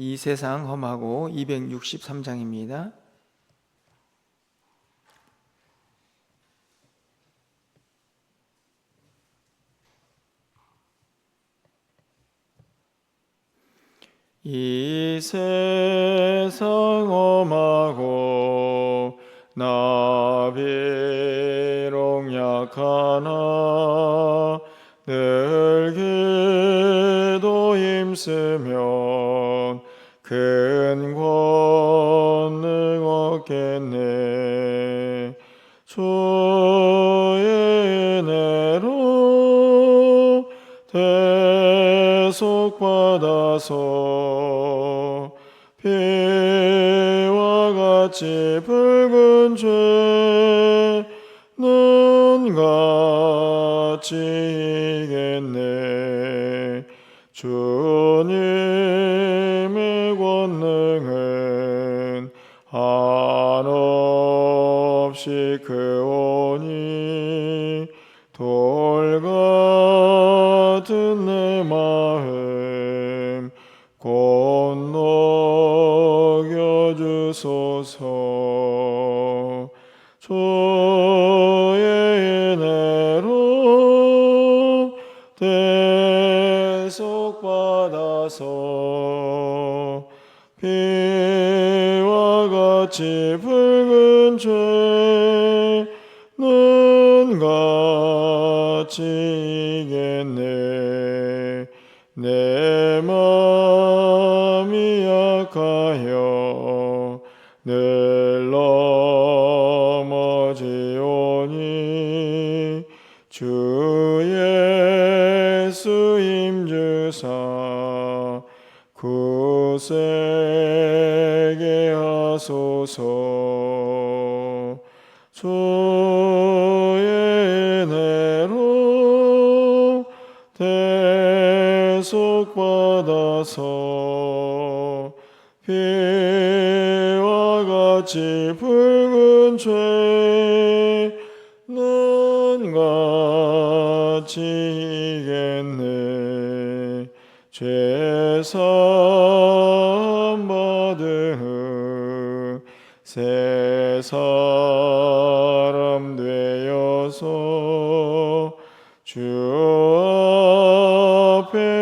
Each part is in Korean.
이 세상 험하고 263장입니다. 이 세상 험하고 나 비록 약하나 늘 기도 힘쓰면 큰 권능 얻겠네 주의 은혜로 대속받아서 피와 같이 붉은 죄는 같이 이겠네. 주 없이 크오니 돌 같은 내 마음 곧 녹여주소서. 주의 은혜로 대속받아서 피와 같이 붉 대속받아서 피와 같이 붉은 죄는 같이 이겠네. 죄사함 받은 새사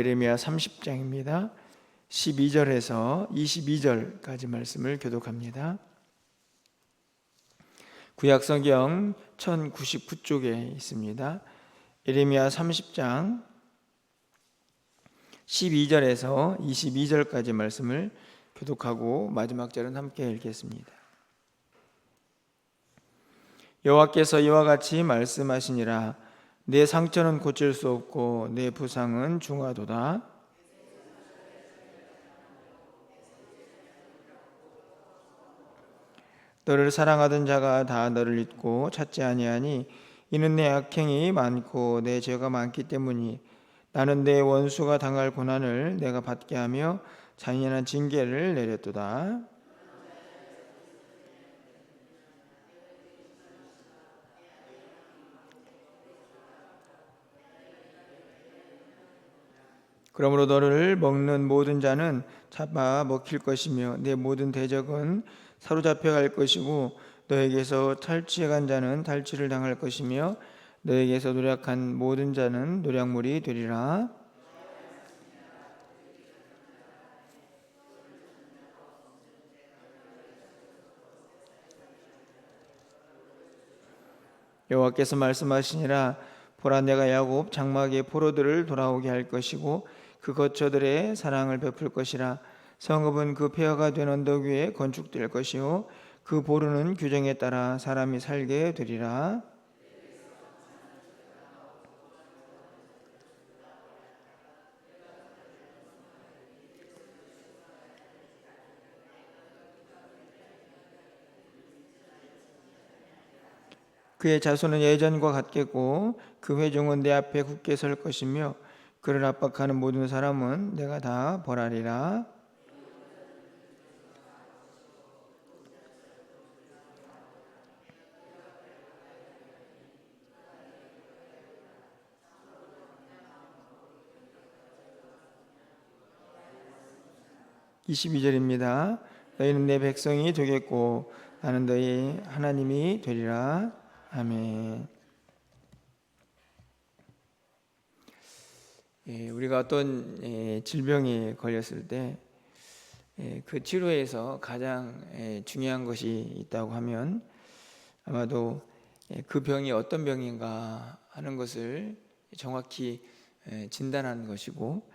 예레미야 30장입니다 12절에서 22절까지 말씀을 교독합니다 구약성경 1099쪽에 있습니다. 예레미야 30장 12절에서 22절까지 말씀을 교독하고 마지막 절은 함께 읽겠습니다. 여호와께서 이와 같이 말씀하시니라 내 상처는 고칠 수 없고 내 부상은 중하도다 너를 사랑하던 자가 다 너를 잊고 찾지 아니하니 이는 내 악행이 많고 내 죄가 많기 때문이 나는 내 원수가 당할 고난을 내가 받게 하며 잔인한 징계를 내렸도다. 그러므로 너를 먹는 모든 자는 잡아 먹힐 것이며 내 모든 대적은 사로잡혀 갈 것이고 너에게서 탈취해 간 자는 탈취를 당할 것이며 너에게서 노력한 모든 자는 노력물이 되리라. 여호와께서 말씀하시니라 보라 내가 야곱 장막의 포로들을 돌아오게 할 것이고 그 거처들의 사랑을 베풀 것이라. 성읍은 그 폐허가 된 언덕 위에 건축될 것이요. 그 보르는 규정에 따라 사람이 살게 되리라. 그의 자손은 예전과 같겠고 그 회중은 내 앞에 굳게 설 것이며 그를 압박하는 모든 사람은 내가 다 벌하리라. (22절입니다) 너희는 내 백성이 되겠고 나는 너희 하나님이 되리라 아멘. 우리가 어떤 예, 질병에 걸렸을 때 그 치료에서 가장 예, 중요한 것이 있다고 하면 아마도 예, 그 병이 어떤 병인가 하는 것을 정확히 예, 진단하는 것이고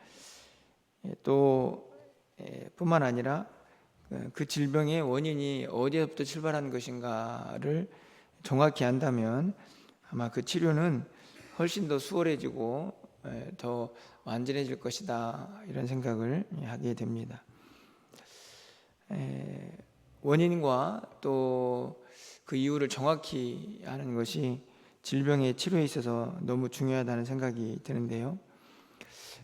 예, 또 예, 뿐만 아니라 그- 그 질병의 원인이 어디서부터 출발한 것인가를 정확히 안다면 아마 그 치료는 훨씬 더 수월해지고 에, 더 완전해질 것이다 이런 생각을 하게 됩니다. 에, 원인과 또 그 이유를 정확히 아는 것이 질병의 치료에 있어서 너무 중요하다는 생각이 드는데요.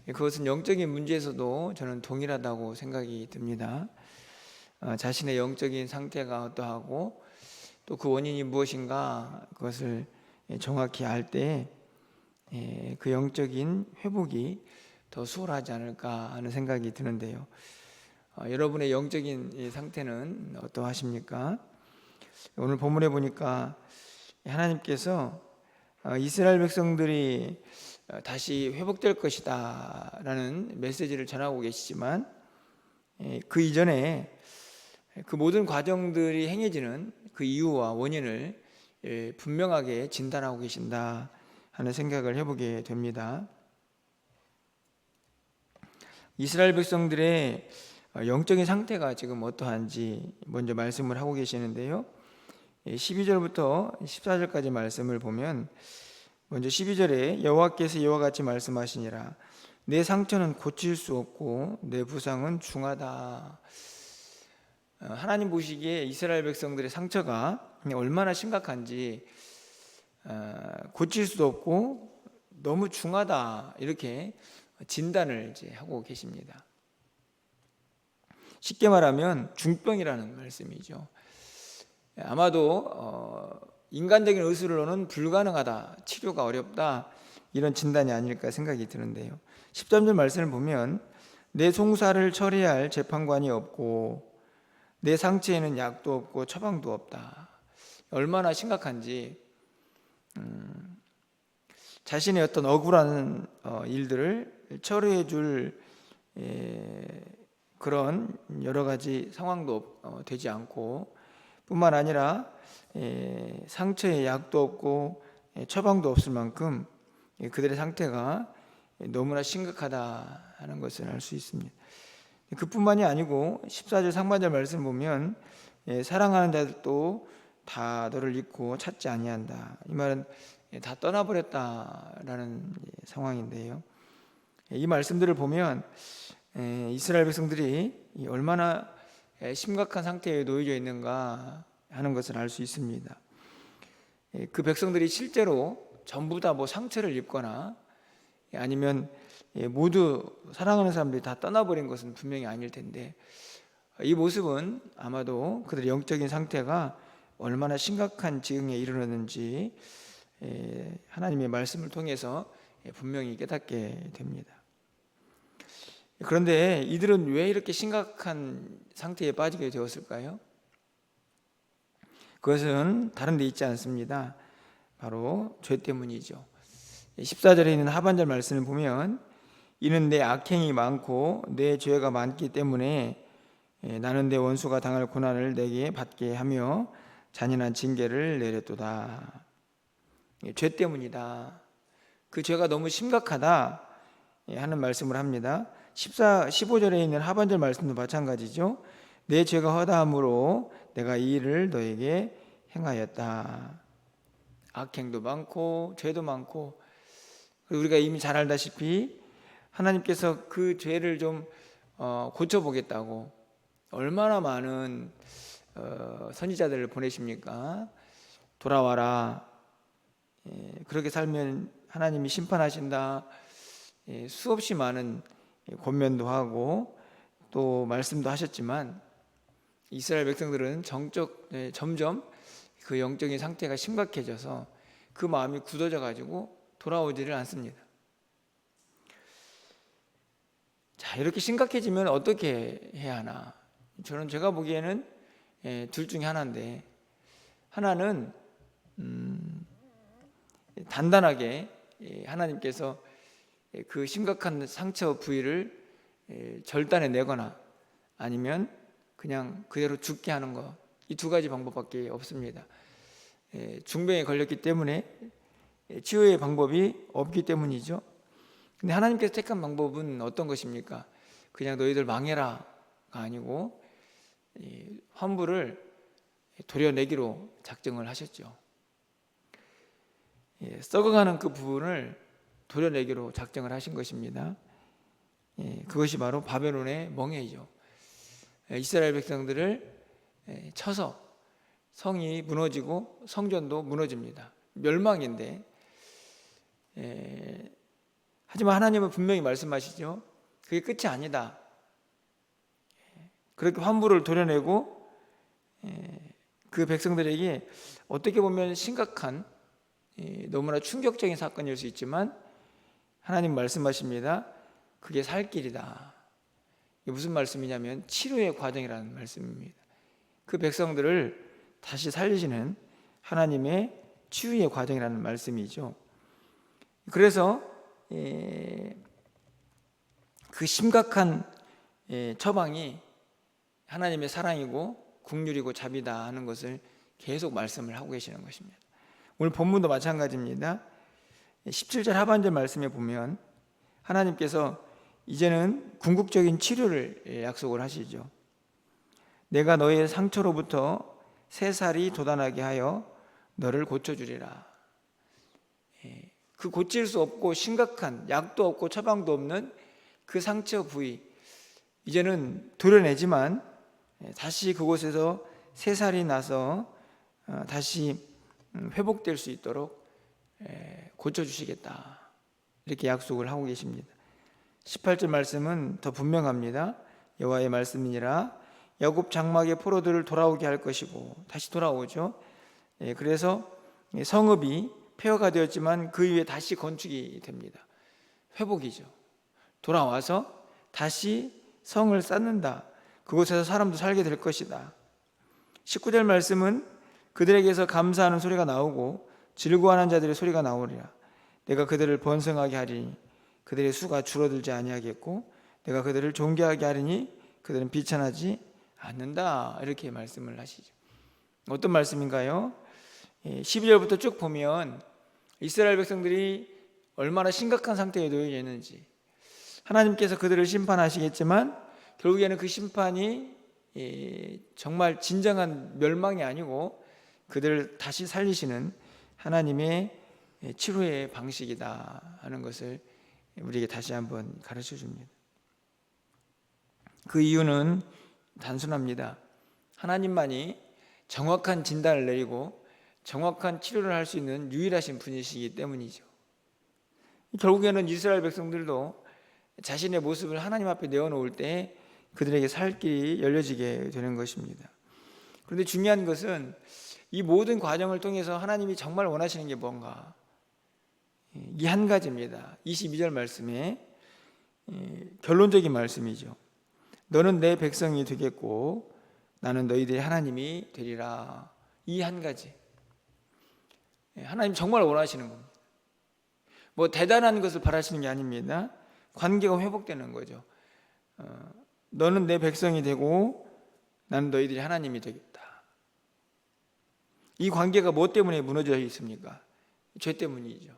그것은 영적인 문제에서도 저는 동일하다고 생각이 듭니다. 어, 자신의 영적인 상태가 어떠하고 또 그 원인이 무엇인가 그것을 정확히 알 때 그 영적인 회복이 더 수월하지 않을까 하는 생각이 드는데요. 어, 여러분의 영적인 이 상태는 어떠하십니까? 오늘 본문에 보니까 하나님께서 어, 이스라엘 백성들이 어, 다시 회복될 것이다 라는 메시지를 전하고 계시지만 예, 그 이전에 그 모든 과정들이 행해지는 그 이유와 원인을 예, 분명하게 진단하고 계신다 하는 생각을 해보게 됩니다. 이스라엘 백성들의 어, 영적인 상태가 지금 어떠한지 먼저 말씀을 하고 계시는데요. 12절부터 14절까지 말씀을 보면 먼저 12절에 여호와께서 이와 같이 말씀하시니라 내 상처는 고칠 수 없고 내 부상은 중하다. 어, 하나님 보시기에 이스라엘 백성들의 상처가 얼마나 심각한지 어, 고칠 수도 없고 너무 중하다 이렇게 진단을 이제 하고 계십니다. 쉽게 말하면 중병이라는 말씀이죠. 아마도 어, 인간적인 의술로는 불가능하다, 치료가 어렵다 이런 진단이 아닐까 생각이 드는데요. 13절 말씀을 보면 내 송사를 처리할 재판관이 없고 내 상처에는 약도 없고 처방도 없다. 얼마나 심각한지 음, 자신의 어떤 억울한 어, 일들을 처리해 줄 예, 그런 여러 가지 상황도 어, 되지 않고 뿐만 아니라 예, 상처에 약도 없고 예, 처방도 없을 만큼 예, 그들의 상태가 너무나 심각하다 하는 것을 알 수 있습니다. 그뿐만이 아니고 14절 상반절 말씀 보면 예, 사랑하는 자들도 다 너를 잊고 찾지 아니한다. 이 말은 예, 다 떠나버렸다라는 예, 상황인데요. 예, 이 말씀들을 보면 예, 이스라엘 백성들이 이 얼마나 예, 심각한 상태에 놓여져 있는가 하는 것을 알 수 있습니다. 예, 그 백성들이 실제로 전부 다 뭐 상처를 입거나 예, 아니면 예, 모두 사랑하는 사람들이 다 떠나버린 것은 분명히 아닐 텐데 이 모습은 아마도 그들의 영적인 상태가 얼마나 심각한 지경에 이르렀는지 예, 하나님의 말씀을 통해서 예, 분명히 깨닫게 됩니다. 그런데 이들은 왜 이렇게 심각한 상태에 빠지게 되었을까요? 그것은 다른 데 있지 않습니다. 바로 죄 때문이죠. 14절에 있는 하반절 말씀을 보면 이는 내 악행이 많고 내 죄가 많기 때문에 예, 나는 내 원수가 당할 고난을 내게 받게 하며 잔인한 징계를 내렸도다. 예, 죄 때문이다. 그 죄가 너무 심각하다 예, 하는 말씀을 합니다. 14, 15절에 있는 하반절 말씀도 마찬가지죠. 내 죄가 허다함으로 내가 이 일을 너에게 행하였다. 악행도 많고 죄도 많고 우리가 이미 잘 알다시피 하나님께서 그 죄를 좀 어, 고쳐보겠다고 얼마나 많은 어, 선지자들을 보내십니까? 돌아와라. 예, 그렇게 살면 하나님이 심판하신다. 예, 수없이 많은 권면도 하고 또 말씀도 하셨지만 이스라엘 백성들은 정적 예, 점점 그 영적인 상태가 심각해져서 그 마음이 굳어져 가지고 돌아오지를 않습니다. 자 이렇게 심각해지면 어떻게 해야 하나? 저는 제가 보기에는 예, 둘 중에 하나인데 하나는 음, 단단하게 예, 하나님께서 예, 그 심각한 상처 부위를 예, 절단해 내거나 아니면 그냥 그대로 죽게 하는 것. 이 두 가지 방법밖에 없습니다. 예, 중병에 걸렸기 때문에 예, 치유의 방법이 없기 때문이죠. 근데 하나님께서 택한 방법은 어떤 것입니까? 그냥 너희들 망해라가 아니고 이 환부를 도려내기로 작정을 하셨죠. 예, 썩어가는 그 부분을 도려내기로 작정을 하신 것입니다. 예, 그것이 바로 바벨론의 멍해이죠. 예, 이스라엘 백성들을 예, 쳐서 성이 무너지고 성전도 무너집니다. 멸망인데 예, 하지만 하나님은 분명히 말씀하시죠. 그게 끝이 아니다. 예, 그렇게 환부를 도려내고 예, 그 백성들에게 어떻게 보면 심각한 예, 너무나 충격적인 사건일 수 있지만 하나님 말씀하십니다. 그게 살 길이다. 이게 무슨 말씀이냐면 치료의 과정이라는 말씀입니다. 그 백성들을 다시 살리시는 하나님의 치유의 과정이라는 말씀이죠. 그래서 예, 그 심각한 예, 처방이 하나님의 사랑이고 국률이고 자비다 하는 것을 계속 말씀을 하고 계시는 것입니다. 오늘 본문도 마찬가지입니다. 17절 하반절 말씀에 보면 하나님께서 이제는 궁극적인 치료를 약속을 하시죠. 내가 너의 상처로부터 새 살이 돋아나게 하여 너를 고쳐주리라. 예, 그 고칠 수 없고 심각한 약도 없고 처방도 없는 그 상처 부위 이제는 도려내지만 예, 다시 그곳에서 새 살이 나서 어, 다시 음, 회복될 수 있도록 예, 고쳐주시겠다 이렇게 약속을 하고 계십니다. 18절 말씀은 더 분명합니다. 여호와의 말씀이니라 야곱 장막의 포로들을 돌아오게 할 것이고 다시 돌아오죠. 예, 그래서 성읍이 폐허가 되었지만 그 위에 다시 건축이 됩니다. 회복이죠. 돌아와서 다시 성을 쌓는다. 그곳에서 사람도 살게 될 것이다. 19절 말씀은 그들에게서 감사하는 소리가 나오고 즐거워하는 자들의 소리가 나오리라. 내가 그들을 번성하게 하리니 그들의 수가 줄어들지 아니하겠고 내가 그들을 존귀하게 하리니 그들은 비천하지 않는다. 이렇게 말씀을 하시죠. 어떤 말씀인가요? 12절부터 쭉 보면 이스라엘 백성들이 얼마나 심각한 상태에 놓여 있는지 하나님께서 그들을 심판하시겠지만 결국에는 그 심판이 정말 진정한 멸망이 아니고 그들을 다시 살리시는 하나님의 치료의 방식이다 하는 것을 우리에게 다시 한번 가르쳐 줍니다. 그 이유는 단순합니다. 하나님만이 정확한 진단을 내리고 정확한 치료를 할 수 있는 유일하신 분이시기 때문이죠. 결국에는 이스라엘 백성들도 자신의 모습을 하나님 앞에 내어놓을 때 그들에게 살 길이 열려지게 되는 것입니다. 그런데 중요한 것은 이 모든 과정을 통해서 하나님이 정말 원하시는 게 뭔가 이 한 가지입니다. 22절 말씀에 결론적인 말씀이죠. 너는 내 백성이 되겠고 나는 너희들의 하나님이 되리라. 이 한 가지. 하나님 정말 원하시는 겁니다. 뭐 대단한 것을 바라시는 게 아닙니다. 관계가 회복되는 거죠. 어, 너는 내 백성이 되고 나는 너희들이 하나님이 되겠다. 이 관계가 뭐 때문에 무너져 있습니까? 죄 때문이죠.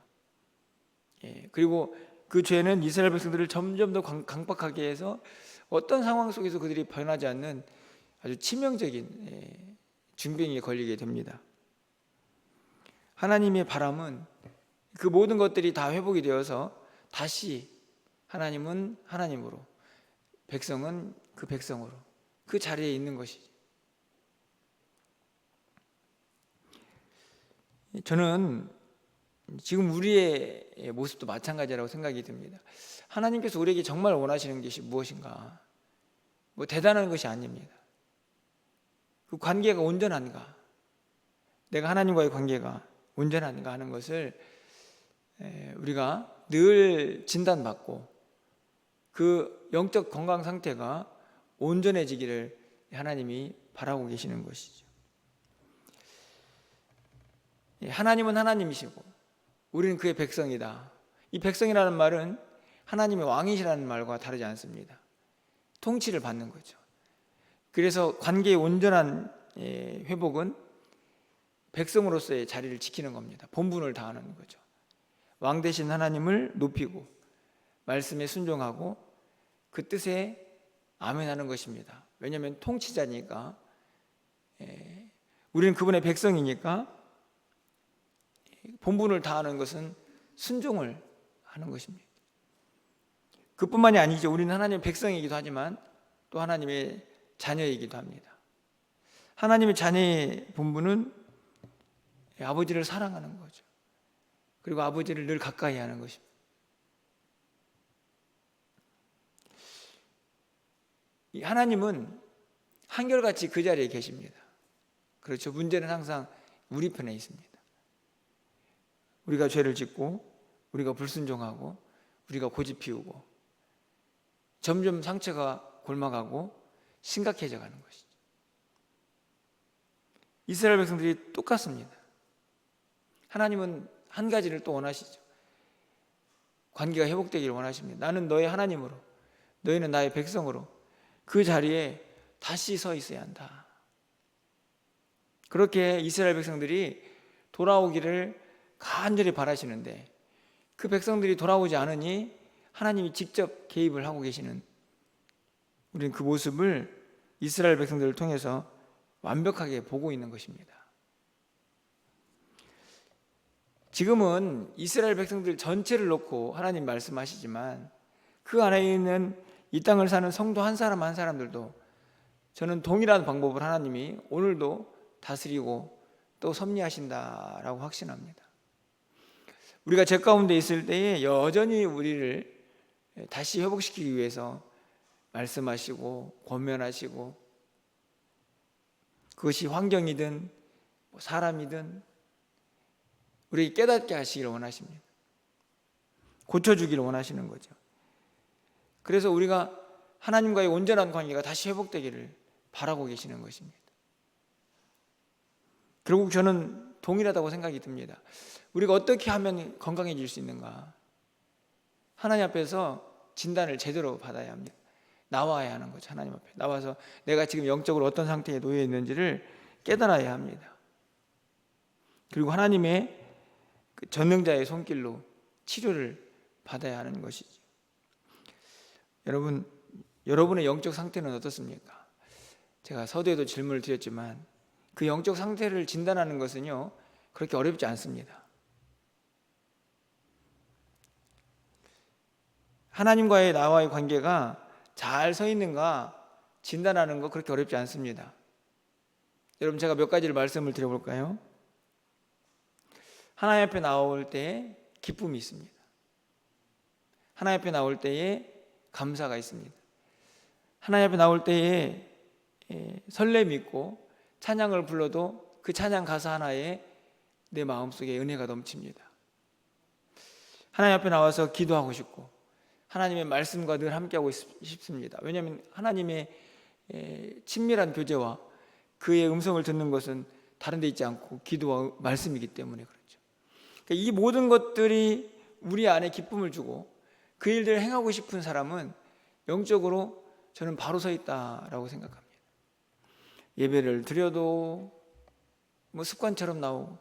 예, 그리고 그 죄는 이스라엘 백성들을 점점 더 강박하게 해서 어떤 상황 속에서 그들이 변하지 않는 아주 치명적인 예, 중병에 걸리게 됩니다. 하나님의 바람은 그 모든 것들이 다 회복이 되어서 다시 하나님은 하나님으로 백성은 그 백성으로 그 자리에 있는 것이죠. 저는 지금 우리의 모습도 마찬가지라고 생각이 듭니다. 하나님께서 우리에게 정말 원하시는 것이 무엇인가? 뭐 대단한 것이 아닙니다. 그 관계가 온전한가? 내가 하나님과의 관계가 온전한가 하는 것을 우리가 늘 진단받고 그 영적 건강 상태가 온전해지기를 하나님이 바라고 계시는 것이죠. 하나님은 하나님이시고 우리는 그의 백성이다. 이 백성이라는 말은 하나님의 왕이시라는 말과 다르지 않습니다. 통치를 받는 거죠. 그래서 관계의 온전한 회복은 백성으로서의 자리를 지키는 겁니다. 본분을 다하는 거죠. 왕 대신 하나님을 높이고 말씀에 순종하고 그 뜻에 아멘하는 것입니다. 왜냐하면 통치자니까 우리는 그분의 백성이니까 본분을 다하는 것은 순종을 하는 것입니다. 그뿐만이 아니죠. 우리는 하나님의 백성이기도 하지만 또 하나님의 자녀이기도 합니다. 하나님의 자녀의 본분은 아버지를 사랑하는 거죠. 그리고 아버지를 늘 가까이 하는 것입니다. 하나님은 한결같이 그 자리에 계십니다. 그렇죠. 문제는 항상 우리 편에 있습니다. 우리가 죄를 짓고 우리가 불순종하고 우리가 고집 피우고 점점 상처가 골마가고 심각해져 가는 것이죠. 이스라엘 백성들이 똑같습니다. 하나님은 한 가지를 또 원하시죠. 관계가 회복되기를 원하십니다. 나는 너의 하나님으로, 너희는 나의 백성으로 그 자리에 다시 서 있어야 한다. 그렇게 이스라엘 백성들이 돌아오기를 간절히 바라시는데 그 백성들이 돌아오지 않으니 하나님이 직접 개입을 하고 계시는 우리는 그 모습을 이스라엘 백성들을 통해서 완벽하게 보고 있는 것입니다. 지금은 이스라엘 백성들 전체를 놓고 하나님 말씀하시지만 그 안에 있는 이 땅을 사는 성도 한 사람 한 사람들도 저는 동일한 방법을 하나님이 오늘도 다스리고 또 섭리하신다라고 확신합니다. 우리가 죄 가운데 있을 때에 여전히 우리를 다시 회복시키기 위해서 말씀하시고 권면하시고 그것이 환경이든 뭐 사람이든 우리 깨닫게 하시기를 원하십니다. 고쳐주기를 원하시는 거죠. 그래서 우리가 하나님과의 온전한 관계가 다시 회복되기를 바라고 계시는 것입니다. 결국 저는 동일하다고 생각이 듭니다. 우리가 어떻게 하면 건강해질 수 있는가? 하나님 앞에서 진단을 제대로 받아야 합니다. 나와야 하는 거죠. 하나님 앞에. 나와서 내가 지금 영적으로 어떤 상태에 놓여 있는지를 깨달아야 합니다. 그리고 하나님의 그 전능자의 손길로 치료를 받아야 하는 것이죠. 여러분, 여러분의 영적 상태는 어떻습니까? 제가 서두에도 질문을 드렸지만 그 영적 상태를 진단하는 것은요, 그렇게 어렵지 않습니다. 하나님과의 나와의 관계가 잘 서 있는가 진단하는 거 그렇게 어렵지 않습니다. 여러분 제가 몇 가지를 말씀을 드려볼까요? 하나님 앞에 나올 때 기쁨이 있습니다. 하나님 앞에 나올 때에 감사가 있습니다. 하나님 앞에 나올 때에 예, 설렘이 있고 찬양을 불러도 그 찬양 가사 하나에 내 마음속에 은혜가 넘칩니다. 하나님 앞에 나와서 기도하고 싶고 하나님의 말씀과 늘 함께하고 싶- 싶습니다. 왜냐하면 하나님의 에, 친밀한 교제와 그의 음성을 듣는 것은 다른 데 있지 않고 기도와 말씀이기 때문에 그렇죠. 그러니까 이 모든 것들이 우리 안에 기쁨을 주고 그 일들을 행하고 싶은 사람은 영적으로 저는 바로 서 있다라고 생각합니다. 예배를 드려도 뭐 습관처럼 나오고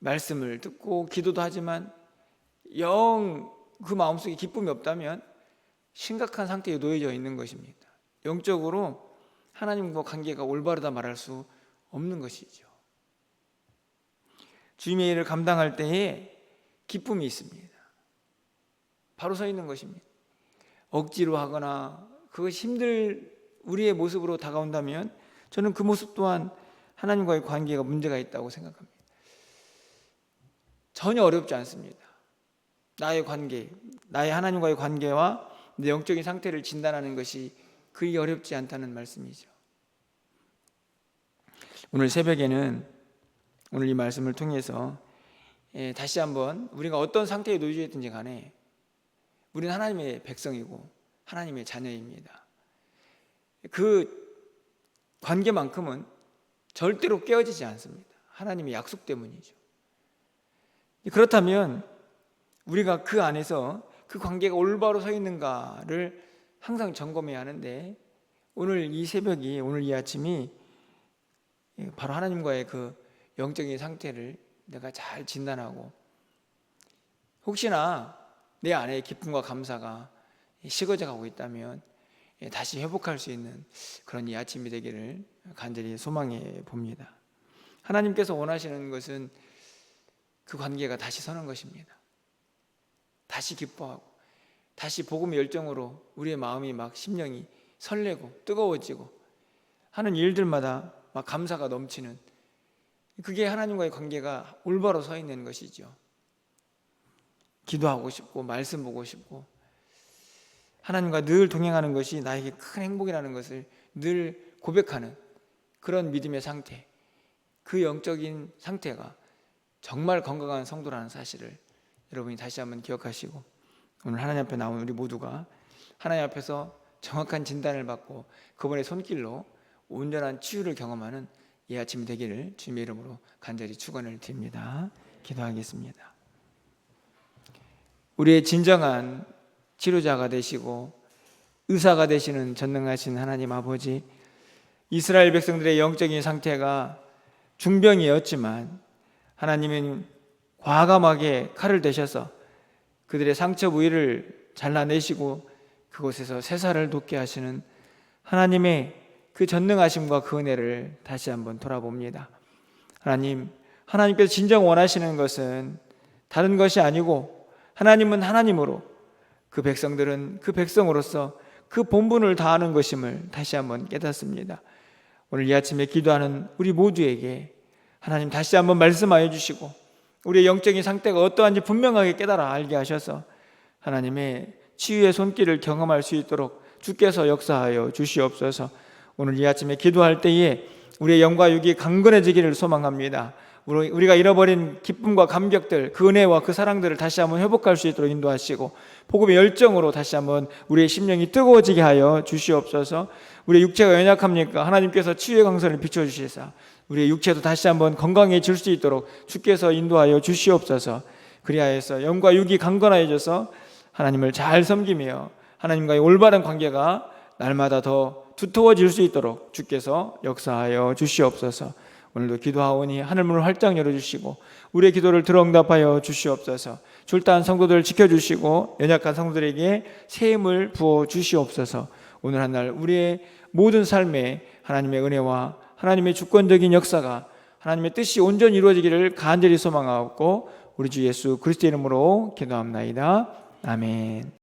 말씀을 듣고 기도도 하지만 영 그 마음속에 기쁨이 없다면 심각한 상태에 놓여져 있는 것입니다. 영적으로 하나님과 관계가 올바르다 말할 수 없는 것이죠. 주님의 일을 감당할 때에 기쁨이 있습니다. 바로 서 있는 것입니다. 억지로 하거나 그것이 힘들 우리의 모습으로 다가온다면 저는 그 모습 또한 하나님과의 관계가 문제가 있다고 생각합니다. 전혀 어렵지 않습니다. 나의 관계, 나의 하나님과의 관계와 내 영적인 상태를 진단하는 것이 그리 어렵지 않다는 말씀이죠. 오늘 새벽에는 오늘 이 말씀을 통해서 예, 다시 한번 우리가 어떤 상태에 놓여져 있든지 간에 우리는 하나님의 백성이고 하나님의 자녀입니다. 그 관계만큼은 절대로 깨어지지 않습니다. 하나님의 약속 때문이죠. 그렇다면 우리가 그 안에서 그 관계가 올바로 서 있는가를 항상 점검해야 하는데 오늘 이 새벽이 오늘 이 아침이 바로 하나님과의 그 영적인 상태를 내가 잘 진단하고 혹시나 내 안에 기쁨과 감사가 식어져 가고 있다면 다시 회복할 수 있는 그런 이 아침이 되기를 간절히 소망해 봅니다. 하나님께서 원하시는 것은 그 관계가 다시 서는 것입니다. 다시 기뻐하고 다시 복음의 열정으로 우리의 마음이 막 심령이 설레고 뜨거워지고 하는 일들마다 막 감사가 넘치는 그게 하나님과의 관계가 올바로 서 있는 것이죠. 기도하고 싶고 말씀 보고 싶고 하나님과 늘 동행하는 것이 나에게 큰 행복이라는 것을 늘 고백하는 그런 믿음의 상태, 그 영적인 상태가 정말 건강한 성도라는 사실을 여러분이 다시 한번 기억하시고 오늘 하나님 앞에 나온 우리 모두가 하나님 앞에서 정확한 진단을 받고 그분의 손길로 온전한 치유를 경험하는 이 아침이 되기를 주님의 이름으로 간절히 축원을 드립니다. 기도하겠습니다. 우리의 진정한 치료자가 되시고 의사가 되시는 전능하신 하나님 아버지 이스라엘 백성들의 영적인 상태가 중병이었지만 하나님은 과감하게 칼을 대셔서 그들의 상처 부위를 잘라내시고 그곳에서 새살을 돋게 하시는 하나님의 그 전능하심과 그 은혜를 다시 한번 돌아봅니다. 하나님, 하나님께서 진정 원하시는 것은 다른 것이 아니고 하나님은 하나님으로 그 백성들은 그 백성으로서 그 본분을 다하는 것임을 다시 한번 깨닫습니다. 오늘 이 아침에 기도하는 우리 모두에게 하나님 다시 한번 말씀하여 주시고 우리의 영적인 상태가 어떠한지 분명하게 깨달아 알게 하셔서 하나님의 치유의 손길을 경험할 수 있도록 주께서 역사하여 주시옵소서. 오늘 이 아침에 기도할 때에 우리의 영과 육이 강건해지기를 소망합니다. 우리- 우리가 잃어버린 기쁨과 감격들, 그 은혜와 그 사랑들을 다시 한번 회복할 수 있도록 인도하시고 복음의 열정으로 다시 한번 우리의 심령이 뜨거워지게 하여 주시옵소서. 우리의 육체가 연약합니까? 하나님께서 치유의 강선을 비춰 주시사 우리의 육체도 다시 한번 건강해질 수 있도록 주께서 인도하여 주시옵소서. 그리하여서 영과 육이 강건하여져서 하나님을 잘 섬기며 하나님과의 올바른 관계가 날마다 더 두터워질 수 있도록 주께서 역사하여 주시옵소서. 오늘도 기도하오니 하늘문을 활짝 열어주시고 우리의 기도를 들어응답하여 주시옵소서. 출단 성도들을 지켜주시고 연약한 성도들에게 새 힘을 부어 주시옵소서. 오늘 한 날 우리의 모든 삶에 하나님의 은혜와 하나님의 주권적인 역사가 하나님의 뜻이 온전히 이루어지기를 간절히 소망하고 우리 주 예수 그리스도 이름으로 기도합나이다. 아멘.